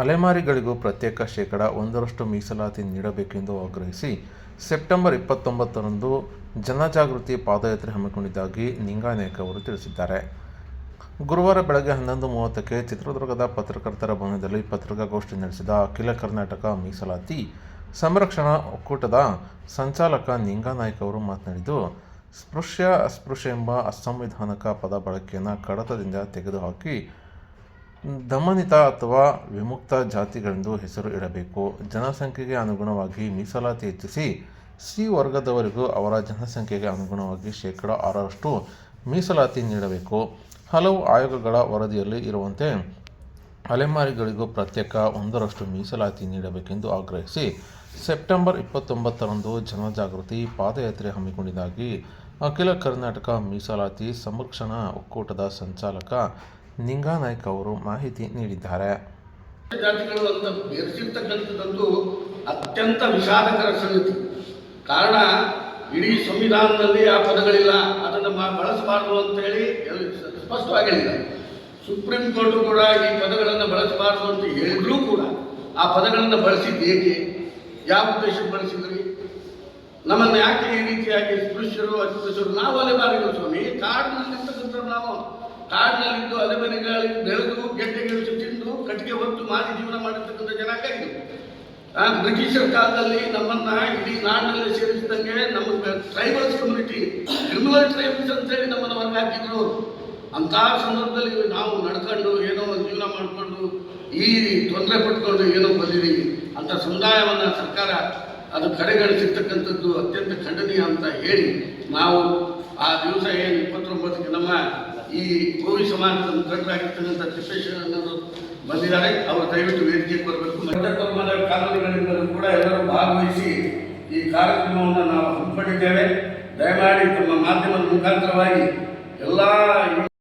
ಅಲೆಮಾರಿಗಳಿಗೂ ಪ್ರತ್ಯೇಕ ಶೇಕಡ ಒಂದರಷ್ಟು ಮೀಸಲಾತಿ ನೀಡಬೇಕೆಂದು ಆಗ್ರಹಿಸಿ ಸೆಪ್ಟೆಂಬರ್ ಇಪ್ಪತ್ತೊಂಬತ್ತರಂದು ಜನಜಾಗೃತಿ ಪಾದಯಾತ್ರೆ ಹಮ್ಮಿಕೊಂಡಿದ್ದಾಗಿ ನಿಂಗಾನಾಯ್ಕ ಅವರು ತಿಳಿಸಿದ್ದಾರೆ. ಗುರುವಾರ ಬೆಳಗ್ಗೆ ಹನ್ನೊಂದು ಮೂವತ್ತಕ್ಕೆ ಚಿತ್ರದುರ್ಗದ ಪತ್ರಕರ್ತರ ಭವನದಲ್ಲಿ ಪತ್ರಿಕಾಗೋಷ್ಠಿ ನಡೆಸಿದ ಅಖಿಲ ಕರ್ನಾಟಕ ಮೀಸಲಾತಿ ಸಂರಕ್ಷಣಾ ಒಕ್ಕೂಟದ ಸಂಚಾಲಕ ನಿಂಗಾನಾಯ್ಕ ಅವರು ಮಾತನಾಡಿದ್ದು, ಸ್ಪೃಶ್ಯ ಅಸ್ಪೃಶ್ಯ ಎಂಬ ಅಸಂವಿಧಾನಿಕ ಪದ ಬಳಕೆಯನ್ನು ಕಡತದಿಂದ ತೆಗೆದುಹಾಕಿ ದಮನಿತ ಅಥವಾ ವಿಮುಕ್ತ ಜಾತಿಗಳೆಂದು ಹೆಸರು ಇಡಬೇಕು. ಜನಸಂಖ್ಯೆಗೆ ಅನುಗುಣವಾಗಿ ಮೀಸಲಾತಿ ಹೆಚ್ಚಿಸಿ ಸಿ ವರ್ಗದವರಿಗೂ ಅವರ ಜನಸಂಖ್ಯೆಗೆ ಅನುಗುಣವಾಗಿ ಶೇಕಡ ಆರರಷ್ಟು ಮೀಸಲಾತಿ ನೀಡಬೇಕು. ಹಲವು ಆಯೋಗಗಳ ವರದಿಯಲ್ಲಿ ಇರುವಂತೆ ಅಲೆಮಾರಿಗಳಿಗೂ ಪ್ರತ್ಯೇಕ ಒಂದರಷ್ಟು ಮೀಸಲಾತಿ ನೀಡಬೇಕೆಂದು ಆಗ್ರಹಿಸಿ ಸೆಪ್ಟೆಂಬರ್ ಇಪ್ಪತ್ತೊಂಬತ್ತರಂದು ಜನಜಾಗೃತಿ ಪಾದಯಾತ್ರೆ ಹಮ್ಮಿಕೊಂಡಿದ್ದಾಗಿ ಅಖಿಲ ಕರ್ನಾಟಕ ಮೀಸಲಾತಿ ಸಂರಕ್ಷಣಾ ಒಕ್ಕೂಟದ ಸಂಚಾಲಕ ನಿಂಗಾನಾಯ್ಕ ಅವರು ಮಾಹಿತಿ ನೀಡಿದ್ದಾರೆ. ಜಾತಿಗಳು ಅಂತ ಅತ್ಯಂತ ವಿಷಾದಕರ ಸಂಗತಿ. ಕಾರಣ, ಇಡೀ ಸಂವಿಧಾನದಲ್ಲಿ ಆ ಪದಗಳಿಲ್ಲ. ಅದನ್ನು ಬಳಸಬಾರದು ಅಂತೇಳಿ ಹೇಳಿದ್ದಾರೆ ಸುಪ್ರೀಂ ಕೋರ್ಟ್ ಕೂಡ ಈ ಪದಗಳನ್ನು ಬಳಸಬಾರದು ಅಂತ ಹೇಳಿದ್ರೂ ಕೂಡ ಆ ಪದಗಳನ್ನು ಬಳಸಿದ್ದು ಏಕೆ ಯಾವ ಉದ್ದೇಶಕ್ಕೆ ಬಳಸಿದ್ರಿ? ನಮ್ಮನ್ನು ಯಾಕೆ ಈ ರೀತಿಯಾಗಿ ಸ್ಪೃಶ್ಯರು, ಅಸ್ಪೃಶ್ಯರು ನಾವು ಅಲೆಮಾರಿಗಳು ಸ್ವಾಮಿ. ಕಾಡಿನಲ್ಲಿರ್ತಕ್ಕಂಥ ನಾವು. ಕಾಡಿನಲ್ಲಿದ್ದು ಮನೆಗಳಲ್ಲಿ ಬೆಳೆದು ಗೆಡ್ಡೆ ಗೆಣಸು ತಿಂದು, ಕಟ್ಟಿಗೆ ಹೊತ್ತು ಮಾಡಿ ಜೀವನ ಮಾಡಿರ್ತಕ್ಕಂಥ ಜನಾಂಗ ಇದು. ಬ್ರಿಟಿಷರ ಕಾಲದಲ್ಲಿ ನಮ್ಮನ್ನ ಇಡೀ ನಾಡಿನಲ್ಲಿ ಸೇರಿಸಿದಂಗೆ ನಮ್ಮ ಟ್ರೈಬಲ್ಸ್ ಕಮ್ಯುನಿಟಿ ಕ್ರಿಮಿನಲ್ ಟ್ರೈಬಲ್ಸ್ ಅಂತೇಳಿ ನಮ್ಮನ್ನು ಹೊರಗೆ ಹಾಕಿದ್ರು. ಅಂತಹ ಸಂದರ್ಭದಲ್ಲಿ ನಾವು ನಡ್ಕೊಂಡು ಏನೋ ಒಂದು ಜೀವನ ಮಾಡಿಕೊಂಡು, ಈ ತೊಂದರೆ ಪಟ್ಕೊಂಡು ಏನೋ ಬಂದಿದ್ದೀವಿ ಅಂತ ಸಮುದಾಯವನ್ನು ಸರ್ಕಾರ ಅದು ಕಡೆಗಣಿಸಿರ್ತಕ್ಕಂಥದ್ದು ಅತ್ಯಂತ ಖಂಡನೀಯ ಅಂತ ಹೇಳಿ ನಾವು ಆ ದಿವಸ ಏನು ಇಪ್ಪತ್ತೊಂಬತ್ತಕ್ಕೆ ನಮ್ಮ ಈ ಕೋವಿ ಸಮಾಜದ ಮುಖಂಡರಾಗಿರ್ತಕ್ಕಂಥ ಅನ್ನೋರು ಬಂದಿದ್ದಾರೆ. ಅವರು ದಯವಿಟ್ಟು ವೇದಿಕೆಗೆ ಬರಬೇಕು. ಮಧ್ಯಕರ್ಮದ ಕಾನೂನುಗಳಿಂದಲೂ ಕೂಡ ಎಲ್ಲರೂ ಭಾಗವಹಿಸಿ ಈ ಕಾರ್ಯಕ್ರಮವನ್ನು ನಾವು ಹಮ್ಮಿಕೊಂಡಿದ್ದೇವೆ. ದಯಮಾಡಿ ತಮ್ಮ ಮಾಧ್ಯಮದ ಮುಖಾಂತರವಾಗಿ ಎಲ್ಲ